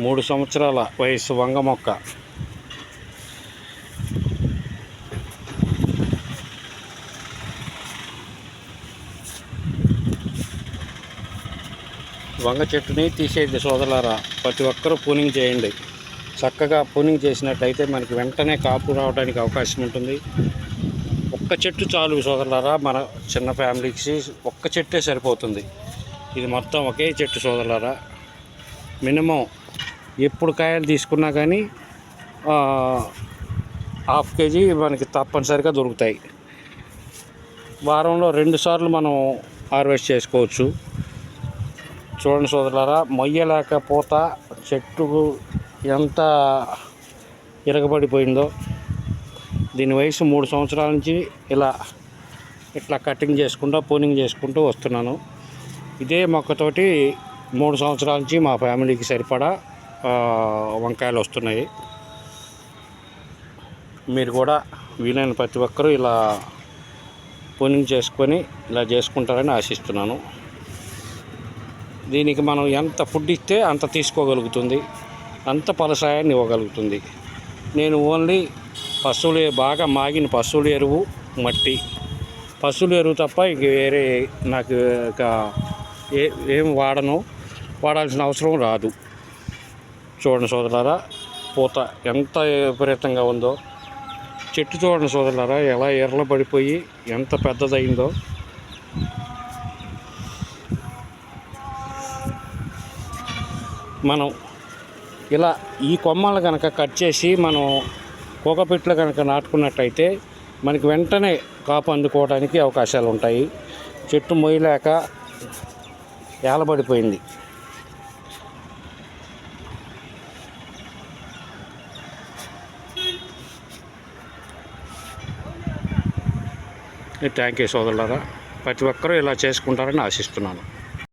మూడు సంవత్సరాల వయసు వంగ మొక్క. వంగ చెట్టుని తీసేది సోదరులారా. ప్రతి ఒక్కరూ పూనింగ్ చేయండి. చక్కగా పూనింగ్ చేసినట్లయితే మనకి వెంటనే కాపు రావడానికి అవకాశం ఉంటుంది. ఒక్క చెట్టు చాలు సోదరులారా మన చిన్న ఫ్యామిలీకి. ఒక్క చెట్టే సరిపోతుంది. ఇది మొత్తం ఒకే చెట్టు సోదరులారా. మినిమం ఎప్పుడు కాయలు తీసుకున్నా కానీ హాఫ్ కేజీ మనకి తప్పనిసరిగా దొరుకుతాయి. వారంలో రెండు సార్లు మనం హార్వెస్ట్ చేసుకోవచ్చు. చూడండి సోదరులారా మొయ్యలేకపోత చెట్టు ఎంత ఇరగబడిపోయిందో. దీని వయసు మూడు సంవత్సరాల నుంచి ఇలా ఇట్లా కటింగ్ చేసుకుంటూ పూనింగ్ చేసుకుంటూ వస్తున్నాను. ఇదే మొక్కతోటి మూడు సంవత్సరాల నుంచి మా ఫ్యామిలీకి సరిపడా వంకాయలు వస్తున్నాయి. మీరు కూడా వీలైన ప్రతి ఒక్కరూ ఇలా పూనింగ్ చేసుకొని ఇలా చేసుకుంటారని ఆశిస్తున్నాను. దీనికి మనం ఎంత ఫుడ్ ఇస్తే అంత తీసుకోగలుగుతుంది. అంత ఫలసాయాన్ని ఇవ్వగలుగుతుంది. నేను ఓన్లీ పశువులు బాగా మాగిన పశువుల ఎరువు మట్టి. పశువుల ఎరువు తప్ప ఇంక వేరే నాకు ఇక ఏ ఏం వాడను. వాడాల్సిన అవసరం రాదు. చూడండి సోదరులారా పూత ఎంత విపరీతంగా ఉందో. చెట్టు చూడండి సోదరులారా ఎలా ఎర్రల పడిపోయి ఎంత పెద్దదైందో మనం ఇలా ఈ కొమ్మలు కనుక కట్ చేసి మనం కోకపెట్లు కనుక నాటుకున్నట్టయితే మనకి వెంటనే కాపు అందుకోవడానికి అవకాశాలు ఉంటాయి చెట్టు మొయ్యలేక ఏలబడిపోయింది. థ్యాంక్ యూ సోదరులారా ప్రతి ఒక్కరూ ఇలా చేసుకుంటారని ఆశిస్తున్నాను.